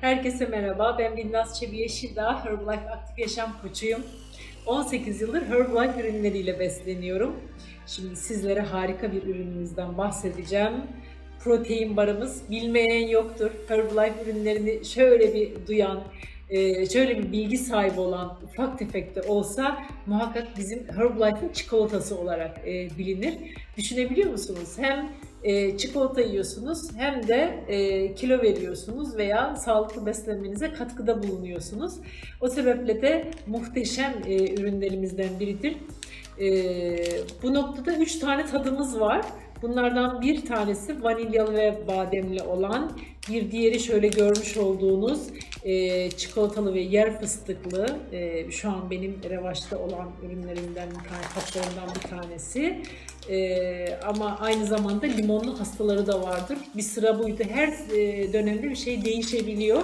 Herkese merhaba. Ben Binnaz Çebi Yeşildağ, Herbalife Aktif Yaşam Koçuyum. 18 yıldır Herbalife ürünleriyle besleniyorum. Şimdi sizlere harika bir ürünümüzden bahsedeceğim. Protein barımız bilmeyen yoktur. Herbalife ürünlerini şöyle bir duyan, e, şöyle bir bilgi sahibi olan ufak tefek de olsa muhakkak bizim Herbalife'ın çikolatası olarak e, bilinir. Düşünebiliyor musunuz? Hem e, çikolata yiyorsunuz hem de e, kilo veriyorsunuz veya sağlıklı beslenmenize katkıda bulunuyorsunuz. O sebeple de muhteşem ürünlerimizden biridir. Bu noktada 3 tane tadımız var. Bunlardan bir tanesi vanilyalı ve bademli olan, bir diğeri şöyle görmüş olduğunuz e, çikolatalı ve yer fıstıklı. E, şu an benim revaçta olan ürünlerimden bir tane, tatlarımdan bir tanesi. E, ama aynı zamanda limonlu hastaları da vardır. Bir sıra buydu. Her e, dönemde bir şey değişebiliyor.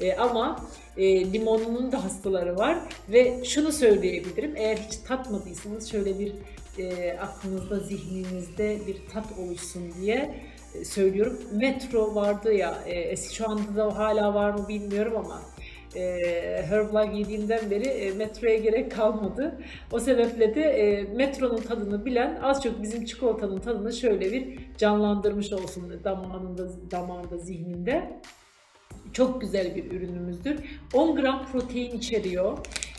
E, ama e, limonunun da hastaları var. Ve şunu söyleyebilirim. Eğer hiç tatmadıysanız şöyle bir e, aklınızda, zihninizde bir tat oluşsun diye söylüyorum. Metro vardı ya, e, şu anda da hala var mı bilmiyorum ama e, Herbalife yediğimden beri e, metroya gerek kalmadı. O sebeple de e, metronun tadını bilen az çok bizim çikolatanın tadını şöyle bir canlandırmış olsun damağında, damağında zihninde. Çok güzel bir ürünümüzdür. 10 gram protein içeriyor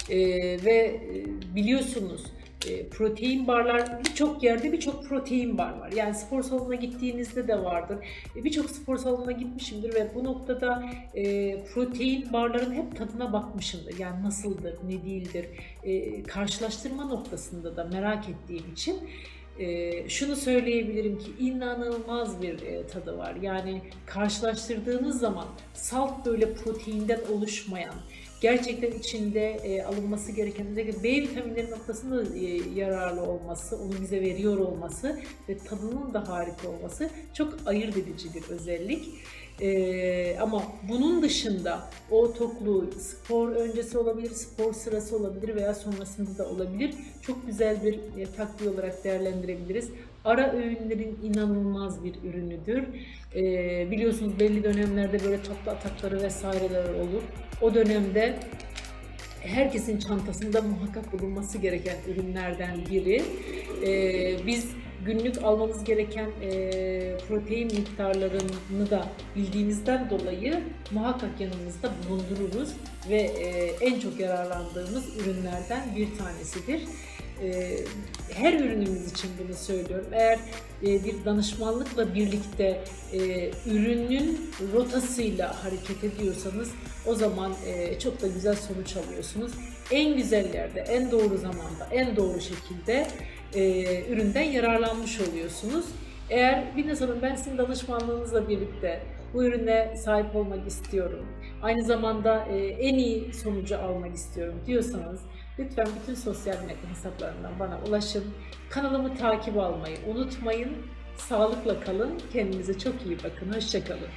E, ve e, biliyorsunuz e, protein barlar birçok yerde birçok protein bar var. Yani spor salonuna gittiğinizde de vardır. E, birçok spor salonuna gitmişimdir ve bu noktada e, protein barların hep tadına bakmışımdır. Yani nasıldır, ne değildir. Karşılaştırma noktasında da merak ettiğim için şunu söyleyebilirim ki inanılmaz bir e, tadı var. Yani karşılaştırdığınız zaman salt böyle proteinden oluşmayan, gerçekten içinde e, alınması gereken özellikle B vitaminleri noktasında e, yararlı olması, onu bize veriyor olması ve tadının da harika olması çok ayırt edici bir özellik. E, ama bunun dışında o tokluğu spor öncesi olabilir, spor sırası olabilir veya sonrasında da olabilir. Çok güzel bir e, takviye olarak değerlendirebiliriz. Ara öğünlerin inanılmaz bir ürünüdür. E, biliyorsunuz belli dönemlerde böyle tatlı atakları vesaireler olur. O dönemde herkesin çantasında muhakkak bulunması gereken ürünlerden biri. E, biz günlük almamız gereken e, protein miktarlarını da bildiğimizden dolayı muhakkak yanımızda bulundururuz ve e, en çok yararlandığımız ürünlerden bir tanesidir. E, her ürünümüz için bunu söylüyorum. Eğer e, bir danışmanlıkla birlikte e, ürünün rotasıyla hareket ediyorsanız o zaman e, çok da güzel sonuç alıyorsunuz. En güzel yerde, en doğru zamanda, en doğru şekilde üründen yararlanmış oluyorsunuz. Eğer bir Hanım ben sizin danışmanlığınızla birlikte bu ürüne sahip olmak istiyorum. Aynı zamanda en iyi sonucu almak istiyorum diyorsanız lütfen bütün sosyal medya hesaplarından bana ulaşın. Kanalımı takip almayı unutmayın. Sağlıkla kalın. Kendinize çok iyi bakın. Hoşçakalın.